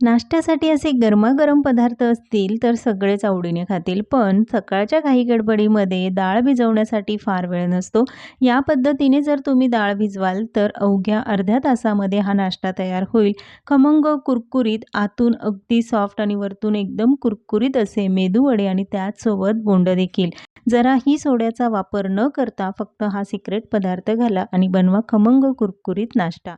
नाश्त्यासाठी असे गरमागरम पदार्थ असतील तर सगळेच आवडीने खातील पण सकाळच्या काही गडबडीमध्ये डाळ भिजवण्यासाठी फार वेळ नसतो. या पद्धतीने जर तुम्ही डाळ भिजवाल तर अवघ्या अर्ध्या तासामध्ये हा नाश्ता तयार होईल. खमंग कुरकुरीत आतून अगदी सॉफ्ट आणि वरतून एकदम कुरकुरीत असे मेदूवडे आणि त्याचसोबत बोंड देखील. जराही सोड्याचा वापर न करता फक्त हा सिक्रेट पदार्थ घाला आणि बनवा खमंग कुरकुरीत नाश्ता.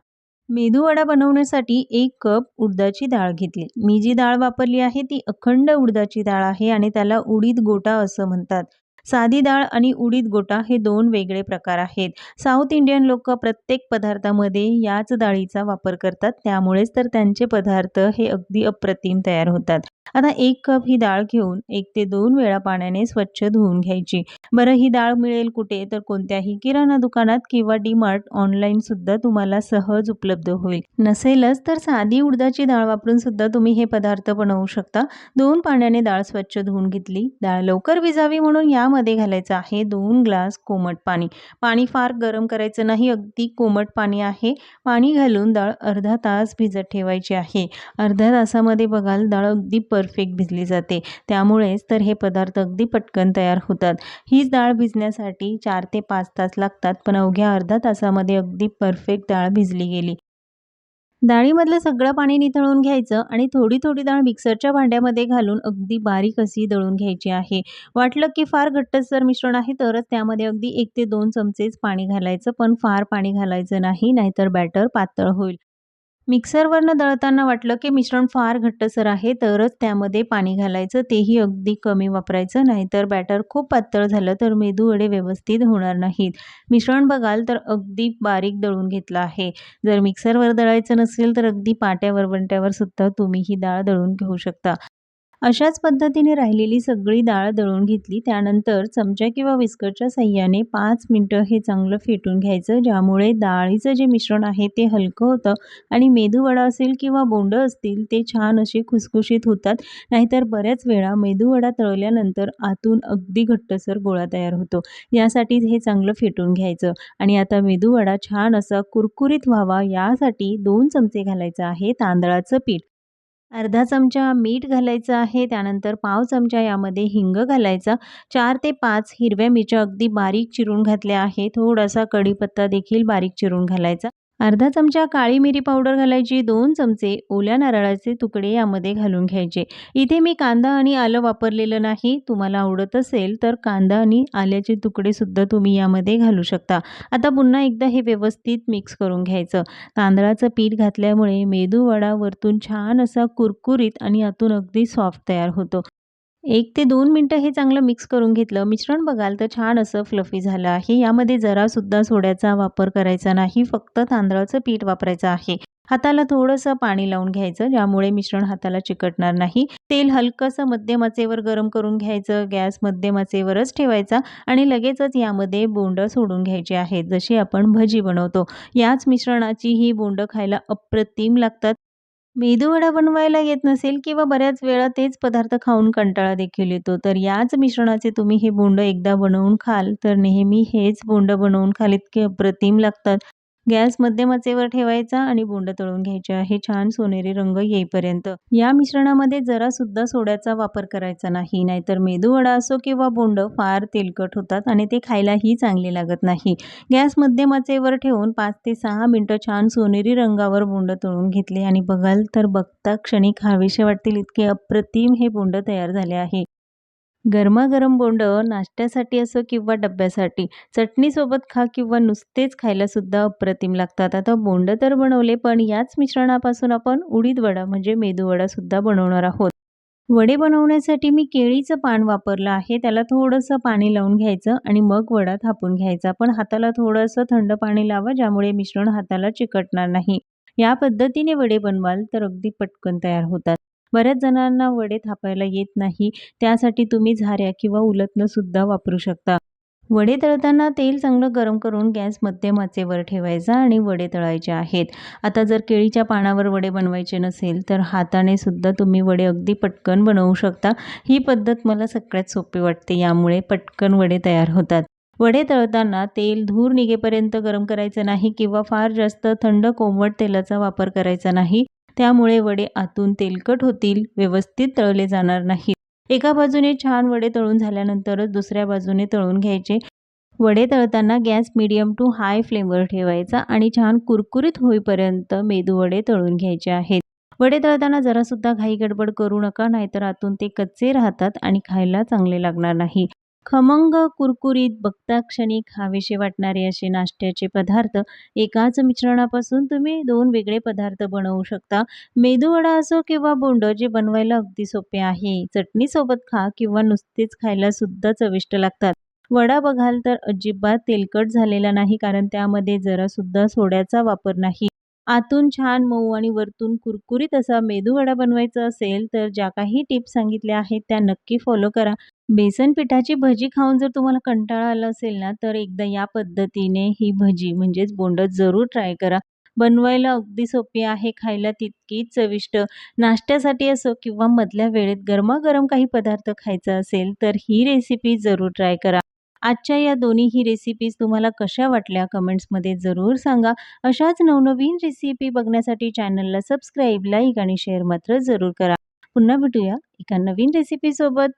मेदूवडा बनवण्यासाठी एक कप उडदाची डाळ घेतली. मी जी डाळ वापरली आहे ती अखंड उडदाची डाळ आहे आणि त्याला उडीद गोटा असं म्हणतात. साधी डाळ आणि उडीद गोटा हे दोन वेगळे प्रकार आहेत. साऊथ इंडियन लोक प्रत्येक पदार्थामध्ये याच डाळीचा वापर करतात. त्यामुळेच तर त्यांचे पदार्थ हे अगदी अप्रतिम तयार होतात. आता एक कप ही डाळ घेऊन एक ते दोन वेळा पाण्याने स्वच्छ धुवून घ्यायची. बरं ही डाळ मिळेल कुठे? तर कोणत्याही किराणा दुकानात किंवा डीमार्ट ऑनलाईन सुद्धा तुम्हाला सहज उपलब्ध होईल. नसेलच तर साधी उडदाची डाळ वापरून सुद्धा तुम्ही हे पदार्थ बनवू शकता. दोन पाण्याने डाळ स्वच्छ धुवून घेतली. डाळ लवकर विजावी म्हणून यामध्ये घालायचं आहे दोन ग्लास कोमट पाणी. पाणी फार गरम करायचं नाही अगदी कोमट पाणी आहे. पाणी घालून डाळ अर्धा तास भिजत ठेवायची आहे. अर्ध्या तासामध्ये बघाल डाळ अगदी परफेक्ट भिजली जाते. त्यामुळेच तर हे पदार्थ अगदी पटकन तयार होतात. ही हीच डाळ भिजण्यासाठी चार ते पाच तास लागतात पण अवघ्या अर्धा तासामध्ये अगदी परफेक्ट डाळ भिजली गेली. डाळीमधलं सगळं पाणी निथळून घ्यायचं आणि थोडी थोडी डाळ मिक्सरच्या भांड्यामध्ये घालून अगदी बारीक अशी दळून घ्यायची आहे. वाटलं की फार घट्टसर मिश्रण आहे तरच त्यामध्ये अगदी एक ते दोन चमचेच पाणी घालायचं पण फार पाणी घालायचं नाही नाहीतर बॅटर पातळ होईल. मिक्सरवरनं दळताना वाटलं की मिश्रण फार घट्टसर आहे तरच त्यामध्ये पाणी घालायचं तेही अगदी कमी वापरायचं नाहीतर बॅटर खूप पातळ झालं तर मेदूवडे व्यवस्थित होणार नाहीत. मिश्रण बघाल तर अगदी बारीक दळून घेतलं आहे. जर मिक्सरवर दळायचं नसेल तर अगदी पाट्यावर वंट्यावर सुद्धा तुम्ही ही डाळ दळून घेऊ शकता. अशाच पद्धतीने राहिलेली सगळी डाळ दळून घेतली. त्यानंतर चमचा किंवा विस्करच्या साह्याने पाच मिनटं हे चांगलं फेटून घ्यायचं ज्यामुळे डाळीचं जे मिश्रण आहे ते हलकं होतं आणि मेदूवडा असेल किंवा बोंडं असतील ते छान असे खुसखुशीत होतात. नाहीतर बऱ्याच वेळा मेदूवडा तळल्यानंतर आतून अगदी घट्टसर गोळा तयार होतो. यासाठी हे चांगलं फेटून घ्यायचं. आणि आता मेदूवडा छान असा कुरकुरीत व्हावा यासाठी दोन चमचे घालायचं आहे तांदळाचं पीठ. अर्धा चमचा मीठ घालायचं आहे त्यानंतर पाव चमचा यामध्ये हिंग घालायचा. चार ते पाच हिरव्या मिरच्या अगदी बारीक चिरून घातल्या आहे थोडासा कढीपत्ता देखील बारीक चिरून घालायचा. अर्धा चमचा काळी मिरी पावडर घालायची दोन चमचे ओल्या नारळाचे तुकडे यामध्ये घालून घ्यायचे. इथे मी कांदा आणि आलं वापरलेलं नाही. तुम्हाला आवडत असेल तर कांदा आणि आल्याचे तुकडेसुद्धा तुम्ही यामध्ये घालू शकता. आता पुन्हा एकदा हे व्यवस्थित मिक्स करून घ्यायचं. तांदळाचं पीठ घातल्यामुळे मेदूवडा वरतून छान असा कुरकुरीत आणि आतून अगदी सॉफ्ट तयार होतो. एक ते दोन मिनटं हे चांगलं मिक्स करून घेतलं. मिश्रण बघाल तर छान असं फ्लफी झालं आहे. यामध्ये जरासुद्धा सोड्याचा वापर करायचा नाही. फक्त तांदळाचं पीठ वापरायचं आहे. हाताला थोडंसं पाणी लावून घ्यायचं ज्यामुळे मिश्रण हाताला चिकटणार नाही. तेल हलकंसं मध्यमाचेवर गरम करून घ्यायचं गॅस मध्यमाचेवरच ठेवायचा आणि लगेचच यामध्ये बोंड सोडून घ्यायचे आहेत जशी आपण भजी बनवतो. याच मिश्रणाची ही बोंड खायला अप्रतिम लागतात. मेदूवडा बनवायला येत नसेल किंवा बऱ्याच वेळा तेच पदार्थ खाऊन कंटाळा देखील येतो. तर याच मिश्रणाचे तुम्ही हे बोंड एकदा बनवून खाल. तर नेहमी हेच बोंड बनवून खाल. इतके अप्रतिम लागतात. गॅस मध्यम आचेवर ठेवायचा आणि बोंड तळून घ्यायचे आहे छान सोनेरी रंग येईपर्यंत. या मिश्रणामध्ये जरा सुद्धा सोड्याचा वापर करायचा नाही. नाहीतर मेदूवडा असो किंवा बोंड फार तेलकट होतात आणि ते खायलाही चांगले लागत नाही. गॅस मध्यम आचेवर ठेवून पाच ते सहा मिनटं छान सोनेरी रंगावर बोंड तळून घेतले. आणि बघाल तर बघता क्षणी खावेसे वाटतील इतके अप्रतिम हे बोंड तयार झाले आहे. गरमागरम बोंड नाश्त्यासाठी असो किंवा डब्यासाठी चटणीसोबत खा किंवा नुसतेच खायलासुद्धा अप्रतिम लागतात. आता बोंड तर बनवले पण याच मिश्रणापासून आपण उडीद वडा म्हणजे मेदूवडासुद्धा बनवणार आहोत. वडे बनवण्यासाठी मी केळीचं पान वापरलं आहे त्याला थोडंसं पाणी लावून घ्यायचं आणि मग वडा थापून घ्यायचा. पण हाताला थोडंसं थंड पाणी लावा ज्यामुळे मिश्रण हाताला चिकटणार नाही. या पद्धतीने वडे बनवाल तर अगदी पटकन तयार होतात. बऱ्याच जणांना वडे थापायला येत नाही. त्यासाठी तुम्ही झाऱ्या किंवा उलटणं सुद्धा वापरू शकता. वडे तळताना तेल चांगलं गरम करून गॅस मध्यम आचेवर ठेवायचा आणि वडे तळायचे आहेत. आता जर केळीच्या पानावर वडे बनवायचे नसेल तर हाताने सुद्धा तुम्ही वडे अगदी पटकन बनवू शकता. ही पद्धत मला सगळ्यात सोपी वाटते. यामुळे पटकन वडे तयार होतात. वडे तळताना तेल धूर निघेपर्यंत गरम करायचं नाही किंवा फार जास्त थंड कोमट तेलाचा वापर करायचा नाही. त्यामुळे वडे आतून तेलकट होतील, व्यवस्थित तळले जाणार नाहीत. एका बाजूने छान वडे तळून झाल्यानंतरच दुसऱ्या बाजूने तळून घ्यायचे. वडे तळताना गॅस मीडियम टू हाय फ्लेमवर ठेवायचा आणि छान कुरकुरीत होईपर्यंत मेदू वडे तळून घ्यायचे आहेत. वडे तळताना जरासुद्धा घाई गडबड करू नका, नाहीतर आतून ते कच्चे राहतात आणि खायला चांगले लागणार नाही. खमंग, कुरकुरीत, बघता खावेसे वाटणारे असे नाश्त्याचे पदार्थ एकाच मिश्रणापासून तुम्ही दोन वेगळे पदार्थ बनवू शकता. मेदूवडा असो किंवा बोंड जे बनवायला अगदी सोपे आहे. चटणीसोबत खा किंवा नुसतेच खायला सुद्धा चविष्ट लागतात. वडा बघाल तर अजिबात तेलकट झालेला नाही कारण त्यामध्ये जरासुद्धा सोड्याचा वापर नाही. आतून छान मऊ आणि वरतून कुरकुरीत असा मेदूवडा बनवायचा असेल तर ज्या काही टिप्स सांगितल्या आहेत त्या नक्की फॉलो करा. बेसन पिठाची भजी खाऊन जर तुम्हाला कंटाळा आला असेल ना, तर एकदा या पद्धतीने ही भजी म्हणजेच बोंड जरूर ट्राय करा. बनवायला अगदी सोपी आहे, खायला तितकीच चविष्ट. नाश्त्यासाठी असो किंवा मधल्या वेळेत गरमागरम काही पदार्थ खायचा असेल तर ही रेसिपी जरूर ट्राय करा. आजच्या या दोन्हीही रेसिपीज तुम्हाला कशा वाटल्या कमेंट्समध्ये जरूर सांगा. अशाच नवनवीन रेसिपी बघण्यासाठी चॅनलला सबस्क्राईब, लाईक आणि शेअर मात्र जरूर करा. पुन्हा भेटूया एका नवीन रेसिपीसोबत.